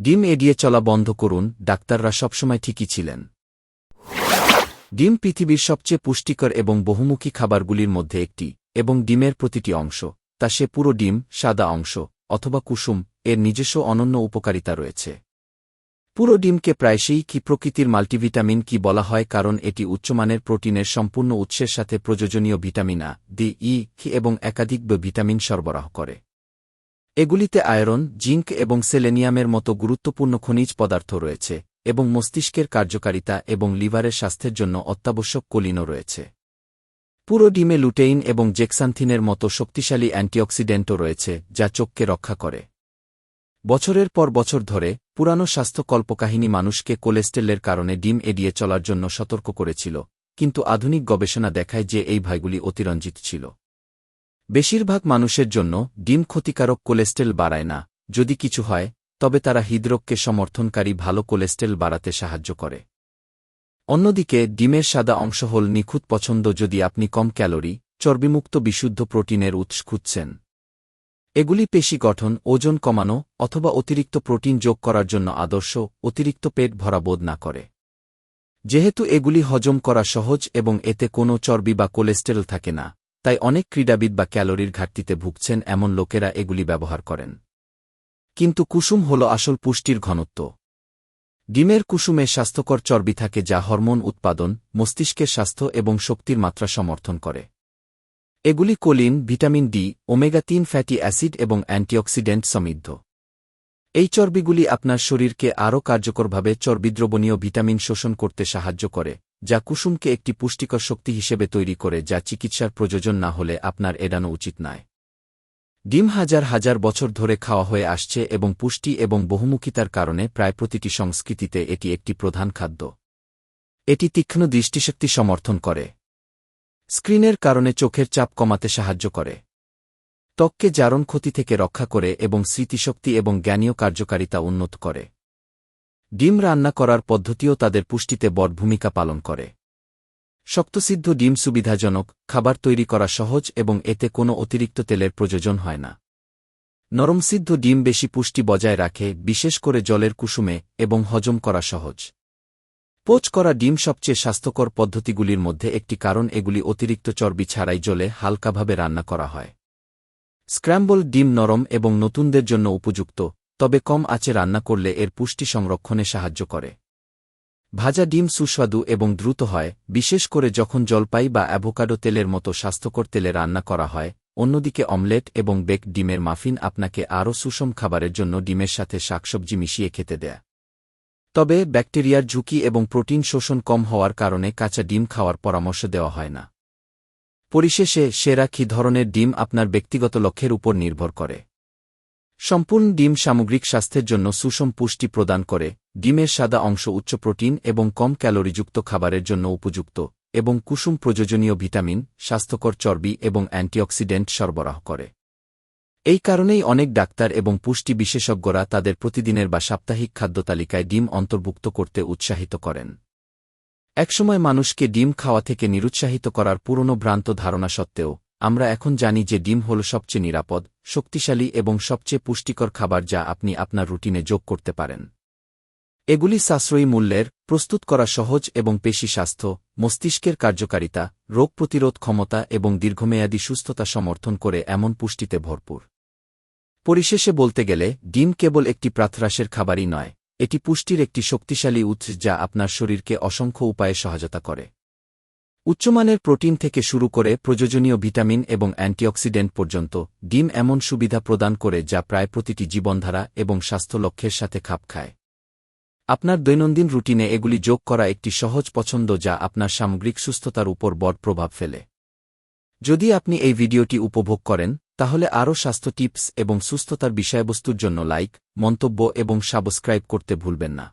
ডিম এড়িয়ে চলা বন্ধ করুন, ডাক্তাররা সবসময় ঠিকই ছিলেন। ডিম পৃথিবীর সবচেয়ে পুষ্টিকর এবং বহুমুখী খাবারগুলির মধ্যে একটি, এবং ডিমের প্রতিটি অংশ, তা সে পুরো ডিম, সাদা অংশ, অথবা কুসুম, এর নিজস্ব অনন্য উপকারিতা রয়েছে। পুরো ডিমকে প্রায়শই কি প্রকৃতির মাল্টিভিটামিন কি বলা হয় কারণ এটি উচ্চমানের প্রোটিনের সম্পূর্ণ উৎসের সাথে প্রয়োজনীয় ভিটামিন আ, ডি, ই এবং একাধিক ভিটামিন সরবরাহ করে। এগুলিতে আয়রন, জিঙ্ক এবং সেলেনিয়ামের মতো গুরুত্বপূর্ণ খনিজ পদার্থ রয়েছে, এবং মস্তিষ্কের কার্যকারিতা এবং লিভারের স্বাস্থ্যের জন্য অত্যাবশ্যক কলিনও রয়েছে। পুরো ডিমে লুটেইন এবং জেক্সান্থিনের মতো শক্তিশালী অ্যান্টিঅক্সিডেন্টও রয়েছে, যা চোখকে রক্ষা করে। বছরের পর বছর ধরে, পুরানো স্বাস্থ্য কল্পকাহিনী মানুষকে কোলেস্টেলের কারণে ডিম এড়িয়ে চলার জন্য সতর্ক করেছিল, কিন্তু আধুনিক গবেষণা দেখায় যে এই ভয়গুলি অতিরঞ্জিত ছিল। বেশিরভাগ মানুষের জন্য ডিম ক্ষতিকারক কোলেস্টেল বাড়ায় না। যদি কিছু হয়, তবে তারা হৃদরোগকে সমর্থনকারী ভালো কোলেস্টেল বাড়াতে সাহায্য করে। অন্যদিকে, ডিমের সাদা অংশ হল নিখুঁত পছন্দ যদি আপনি কম ক্যালোরি, চর্বিমুক্ত বিশুদ্ধ প্রোটিনের উৎস খুঁজছেন। এগুলি পেশি গঠন, ওজন কমানো, অথবা অতিরিক্ত প্রোটিন যোগ করার জন্য আদর্শ, অতিরিক্ত পেট ভরা বোধ না করে। যেহেতু এগুলি হজম করা সহজ এবং এতে কোনো চর্বি বা কোলেস্টেরল থাকে না। তাই অনেক ক্রীড়াবিদ বা ক্যালোরির ঘাটতিতে ভুগছেন এমন লোকেরা এগুলি ব্যবহার করেন। কিন্তু কুসুম হল আসল পুষ্টির ঘনত্ব। ডিমের কুসুমে স্বাস্থ্যকর চর্বি থাকে যা হরমোন উৎপাদন, মস্তিষ্কের স্বাস্থ্য এবং শক্তির মাত্রা সমর্থন করে। এগুলি কোলিন, ভিটামিন ডি, ওমেগা তিন ফ্যাটি অ্যাসিড এবং অ্যান্টিঅক্সিডেন্ট সমৃদ্ধ। এই চর্বিগুলি আপনার শরীরকে আরও কার্যকরভাবে চর্বিদ্রবণীয় ভিটামিন শোষণ করতে সাহায্য করে। যা কুসুমকে একটি পুষ্টিকর শক্তি হিসেবে তৈরি করে যা চিকিৎসার প্রয়োজন না হলে আপনার এড়ানো উচিত নয়। ডিম হাজার হাজার বছর ধরে খাওয়া হয়ে আসছে এবং পুষ্টি এবং বহুমুখিতার কারণে প্রায় প্রতিটি সংস্কৃতিতে এটি একটি প্রধান খাদ্য। এটি তীক্ষ্ণ দৃষ্টিশক্তি সমর্থন করে। স্ক্রিনের কারণে চোখের চাপ কমাতে সাহায্য করে। ত্বককে জারণ ক্ষতি থেকে রক্ষা করে এবং স্মৃতিশক্তি এবং জ্ঞানীয় কার্যকারিতা উন্নত করে। ডিম রান্না করার পদ্ধতিও তাদের পুষ্টিতে বড় ভূমিকা পালন করে। শক্তসিদ্ধ ডিম সুবিধাজনক, খাবার তৈরি করা সহজ এবং এতে কোনো অতিরিক্ত তেলের প্রয়োজন হয় না। নরমসিদ্ধ ডিম বেশি পুষ্টি বজায় রাখে, বিশেষ করে জলের কুসুমে, এবং হজম করা সহজ। পোচ করা ডিম সবচেয়ে স্বাস্থ্যকর পদ্ধতিগুলির মধ্যে একটি কারণ এগুলি অতিরিক্ত চর্বি ছাড়াই জলে হালকাভাবে রান্না করা হয়। স্ক্র্যাম্বল ডিম নরম এবং নতুনদের জন্য উপযুক্ত তবে কম আঁচে রান্না করলে এর পুষ্টি সংরক্ষণে সাহায্য করে। ভাজা ডিম সুস্বাদু এবং দ্রুত হয়, বিশেষ করে যখন জলপাই বা অ্যাভোকাডো তেলের মতো স্বাস্থ্যকর তেলে রান্না করা হয়, অন্যদিকে অমলেট এবং বেক ডিমের মাফিন আপনাকে আরও সুষম খাবারের জন্য ডিমের সাথে শাকসবজি মিশিয়ে খেতে দেয়। তবে ব্যাকটেরিয়ার ঝুঁকি এবং প্রোটিন শোষণ কম হওয়ার কারণে কাঁচা ডিম খাওয়ার পরামর্শ দেওয়া হয় না। পরিশেষে, সেরা কী ধরনের ডিম আপনার ব্যক্তিগত লক্ষ্যের উপর নির্ভর করে। সম্পূর্ণ ডিম সামগ্রিক স্বাস্থ্যের জন্য সুষম পুষ্টি প্রদান করে, ডিমের সাদা অংশ উচ্চ প্রোটিন এবং কম ক্যালোরিযুক্ত খাবারের জন্য উপযুক্ত, এবং কুসুম প্রয়োজনীয় ভিটামিন, স্বাস্থ্যকর চর্বি এবং অ্যান্টিঅক্সিডেন্ট সরবরাহ করে। এই কারণেই অনেক ডাক্তার এবং পুষ্টি বিশেষজ্ঞরা তাদের প্রতিদিনের বা সাপ্তাহিক খাদ্য তালিকায় ডিম অন্তর্ভুক্ত করতে উৎসাহিত করেন। একসময় মানুষকে ডিম খাওয়া থেকে নিরুৎসাহিত করার পুরনো ভ্রান্ত ধারণা সত্ত্বেও আমরা এখন জানি যে ডিম হল সবচেয়ে নিরাপদ, শক্তিশালী এবং সবচেয়ে পুষ্টিকর খাবার যা আপনি আপনার রুটিনে যোগ করতে পারেন। এগুলি সাশ্রয়ী মূল্যের, প্রস্তুত করা সহজ এবং পেশি স্বাস্থ্য, মস্তিষ্কের কার্যকারিতা, রোগ প্রতিরোধ ক্ষমতা এবং দীর্ঘমেয়াদী সুস্থতা সমর্থন করে এমন পুষ্টিতে ভরপুর। পরিশেষে বলতে গেলে, ডিম কেবল একটি প্রাথরাসের খাবারই নয়, এটি পুষ্টির একটি শক্তিশালী উৎস যা আপনার শরীরকে অসংখ্য উপায়ে সহায়তা করে। উচ্চমানের প্রোটিন থেকে শুরু করে প্রয়োজনীয় ভিটামিন এবং অ্যান্টিঅক্সিডেন্ট পর্যন্ত ডিম এমন সুবিধা প্রদান করে যা প্রায় প্রতিটি জীবনধারা এবং স্বাস্থ্য লক্ষ্যের সাথে খাপ খায়। আপনার দৈনন্দিন রুটিনে এগুলি যোগ করা একটি সহজ পছন্দ যা আপনার সামগ্রিক সুস্থতার উপর বড় প্রভাব ফেলে। যদি আপনি এই ভিডিওটি উপভোগ করেন, তাহলে আরও স্বাস্থ্য টিপস এবং সুস্থতার বিষয়বস্তুর জন্য লাইক, মন্তব্য এবং সাবস্ক্রাইব করতে ভুলবেন না।